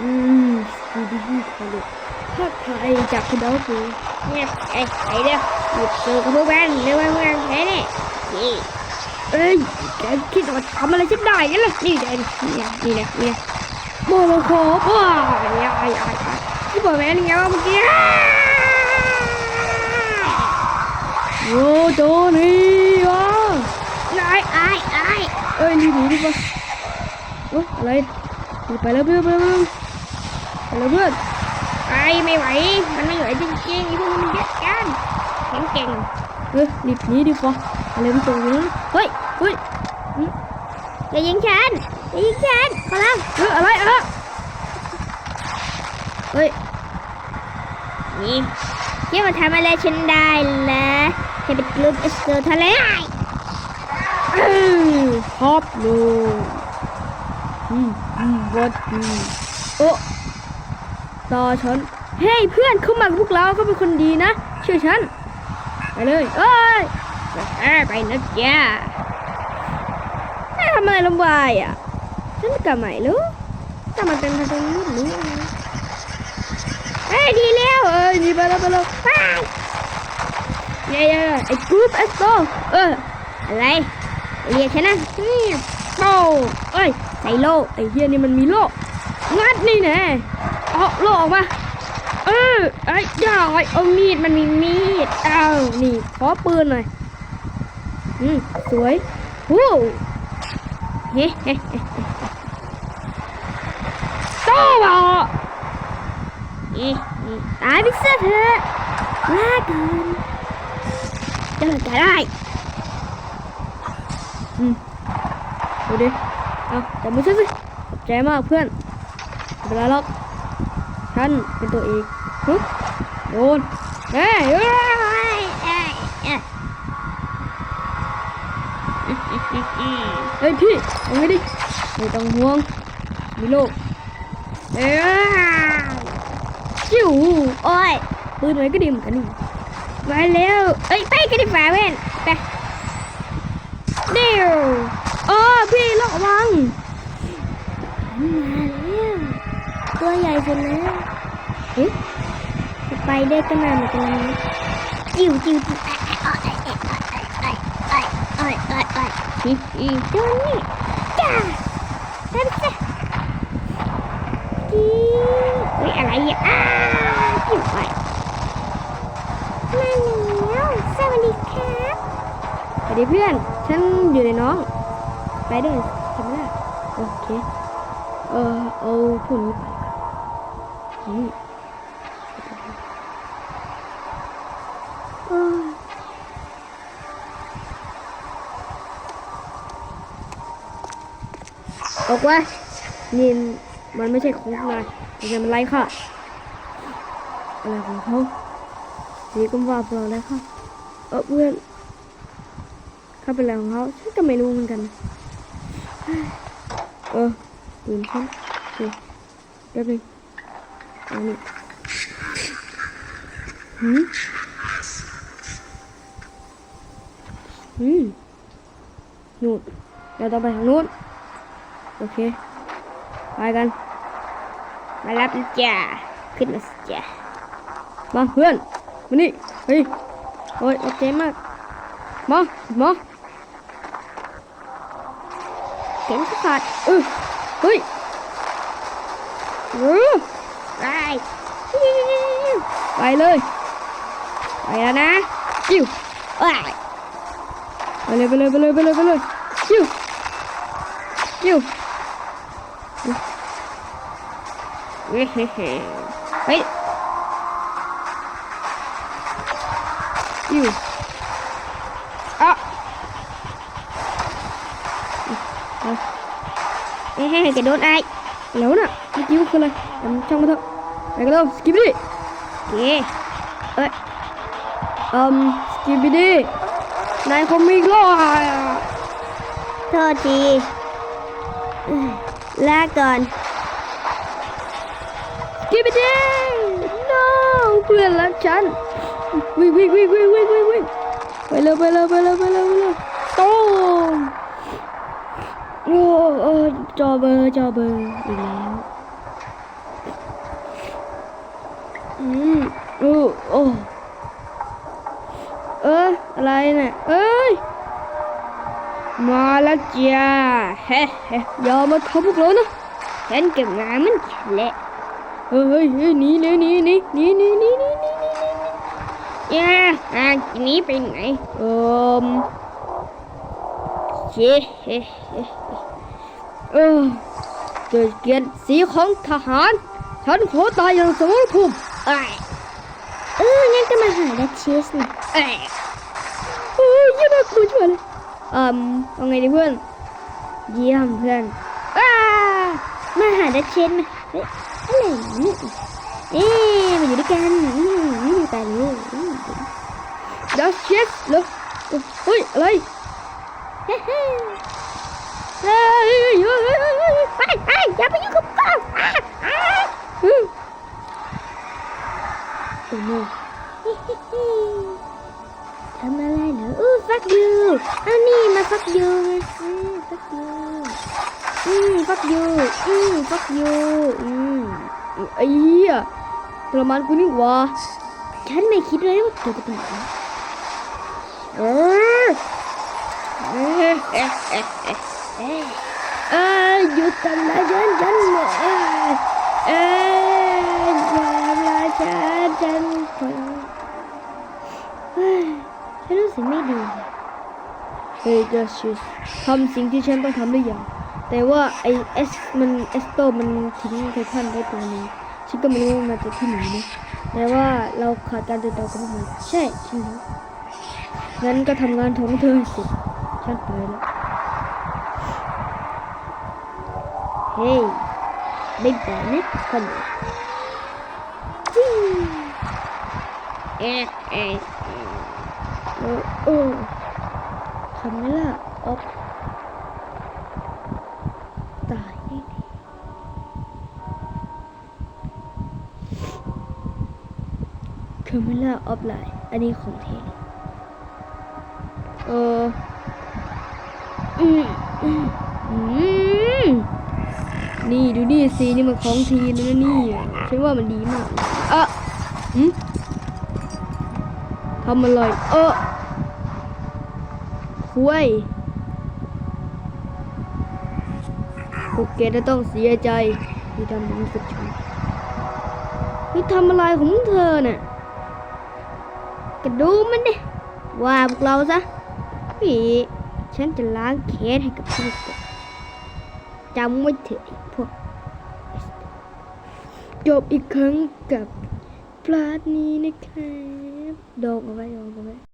อืมดูดีดีทะเลภาคไทยจากคุณดาวปูเนี่ยไอ้ไอ้เด้อหยุดซื้อกับพวกแว่นเร็วแว่นแว่นแค่นี้นี่เอ้ยแกคิดว่าทำอะไรฉันได้กันล่ะนี่แกนี่ไงนี่ไงนี่ไงโมโลโคปว้ายอ้ายอ้ายอ้ที่บอกแม่นี่ไงว่าเมื่อกี้โอ้โจนี่วะไอ้ไอ้ไอ้เอ้ยรีบหนีดีกว่าโอ้อะไรหนีไปแล้วเพื่อนไปแล้วไปแล้ว เพื่อนไอ้ไม่ไหว มันไม่ไหวจริงๆไอ้พวกนี้มันเยอะกันแข็งเก่งเออรีบหนีดีกว่าอะไรไม่ตรงนี้เฮ้ยเฮ้ยอย่ายิงฉันอย่ายิงฉันขอร้องเอออะไรเออเฮ้ยนี่เที่มาทำอะไรฉันได้ละแค่เป็นกลุ่มเอสเตอร์ทะเลเออฮอปโลอืมอืมวัดดีโอ้ ต่อฉันเฮ้ยเพื่อนเข้ามากับพวกเราก็เป็นคนดีนะ เชื่อฉัน ไปเลยเอ้ยไปนะจ๊ะทำอะไรลำบากอะ ฉันกลับใหม่รู้ถ้ามันเป็นทางนี้หรือเอ้ยดีแล้วเอ้ยนี่ไปแล้วไปแล้วไปเย้เย้ไอ้กรุ๊ปเอสโตเอออะไรเรียกฉันนะนี่โตเอ้ยใส่โลไอ้เฮียนี่มันมีโลงัดนี่แน่ เอาโลออกมา เออไอ้ย่าไอ้เอามีดมันมีมีดเอานี่ขอปืนหน่อยอืมสวยฮู้เฮ้เฮ้เฮ้โตบ่นี่นี่ตายไปซะเถอะลาก่อนเจะจะได้อืมดูดิเอาจับมือฉันสิขอบใจมากเพื่อนไม่เป็นไรหรอก ฉันเป็นตัวเอกฮึโดนเฮ้ยเอ้ยเอ้ยเอ้ยเฮ้ยพี่เอาไงดิไม่ต้องห่วงมีโลกเอ้ยจิ้วโอ้ยปืนไหนก็ดีเหมือนกันนี่มาแล้วเอ้ยไปกันดีกว่าเว้นไปเดี๋ยวอ๋อพี่ระวัง มาแล้วตัว ใหญ่สุดแล้วเฮ้ยสไปเดอร์ก็มาเหมือนกันนะจิ้วจิ้วจิ้วไอ้ไอ้ไอ้ไอ้ไอ้ไอ้ไอ้อีอีโดนนี่จ้าทำซะจิ้วเฮ้ยอะไรอะอ้าจิ้วไปมาแล้วสวัสดีครับสวัสดีเพื่อน ฉันอยู่ในน้อง ไปด้วยทำไม่ได้โอเค เออเอาพวกนี้ไปก่อ นนี่เอ้ยบอกว่านี่มันไม่ใช่คุกนายมันจะมันไล่ค่ะ อะไรของเขานี่ก็ว่าพวกเราแล้วค่ะเออเพื่อนเขาเป็นอะไรของเขาฉันก็ไม่รู้เหมือนกัน เออปืนฉันโอเคแป๊บนึงเอา นี่หืมหืมนู่นเราต้องไปทางนู้น โอเค ไปกัน มารับนะจ้าขึ้นมาสิจ้ามาเพื่อนมานี่เฮ้ยโอ้ยโอเคมากมามาเข็นขาดเออเฮ้ยเออ ไปไปเลยไปแล้วนะจิ้วโอ้ยไปเลยไปเลยไปเลยไปเลยไปเลยจิ้วจิ้วเฮ้ยเฮ้ยเฮ้ยเฮ้ยจิ้วอะเฮ้ยเฮ้ยกระโดดไอ้แล้วน่ะเมื่อกี้มันคืออะไรแต่มันช่างมาเถอะ ไปกันเร็วสกิปปี้โอเคเอ้ยเอ่มสกิปปี้นายคงมีอีกล้ออะโทษทีเอ้ยลาก่อนสกิปปี้ no เพื่อนรักฉันวิ่งวิ่งวิ่งวิ่งวิ่งวิ่งวิ่งไปเร็วไปเร็วไปเร็วไปเร็วไปเร็วโต้มโอ้โอ้จอเบอร์จอเบอร์อีกแล้ว อืมอโอ้เอออะไรเนี่ยเอ้ยมาแล้วจ้าเฮ้เฮ้ยอมมาทำพวกเรานะฉันเก็บงานมันแล้วเฮ้ยเฮ้ยหนี่นี่นี่นี่นี่นี่นี่นี่นี่นีย่าอะหนีไปไหนเอิมเฮ้เฮ้เออเกิดเกียรติสีของทหาร ฉันขอตายอย่างสมรภูมิ เอ้ยเอองั้นก็มาหาดัชเชสนะเอ้ยโอ้ยยังน่ากลัวช่วยเลยอืมเอาไงดีเพื่อน เยี่ยมเพื่อนอ้ามาหาดัชเชสนะเฮ้ยอะไรนี่เอ๊ะมาอยู่ด้วยกันอืมอืมตายเลยอืมดัชเชสเหรอเฮ้ยอะไรเฮ้ยเฮ้ยเฮ้ยเฮ้ยเฮ้ยเฮ้ยเฮ้ยไปไปอย่าไปยุ่งกับป้าอะอะอืมโอ้โนทำอะไรเหรออู้ฟักยูเอา penuh. Hihihi. Tambah lagi. Uh, fuck you. Ah, nih, mas fuck you. Hmm, fuck you. Hmm, fuck you. Hmm, fuck you. Hmm. Iya. Kelemahanku nih, eh. ทำร้ายฉันฉันขอเฮ้ยฉันรู้สึกไม่ดีเฮ้ยดัชชิสทำสิ่งที่ฉันต้องทำได้อย่างแต่ว่าไอเอสมันเอสโตมันทิ้งไททันไว้ตรงนี้ฉันก็ไม่รู้ว่ามันมาจากที่ไหนนะแต่ว่าเราขาดการติดต่อกับพวกมันใช่ฉันรู้งั้นก็ทำงานของเธอสิฉันไปแล้วเฮ้ยไม่แบนะคนเดียว จิ้ง เออทำไม่ล่ะออกตายแน่ๆคาเมล่าออฟไลน์ อันนี้ของเทนเออ อืมอืมอืมนี่ดูนี่สินี่มันของทีนะนี่ฉันว่ามันดีมากเอะอืม ทำอะไรเออคุยพวกแกจะต้องเสียใจที่ทำแบบนี้กับฉันนี่ทำอะไรของเธอน่ะก็ดูมันดิว่าพวกเราซะพี่ฉันจะล้างแค้นให้กับพวกจำไว้เถอะพวก จบอีกครั้งกับพลาดนี้นะครั Đồ của bé.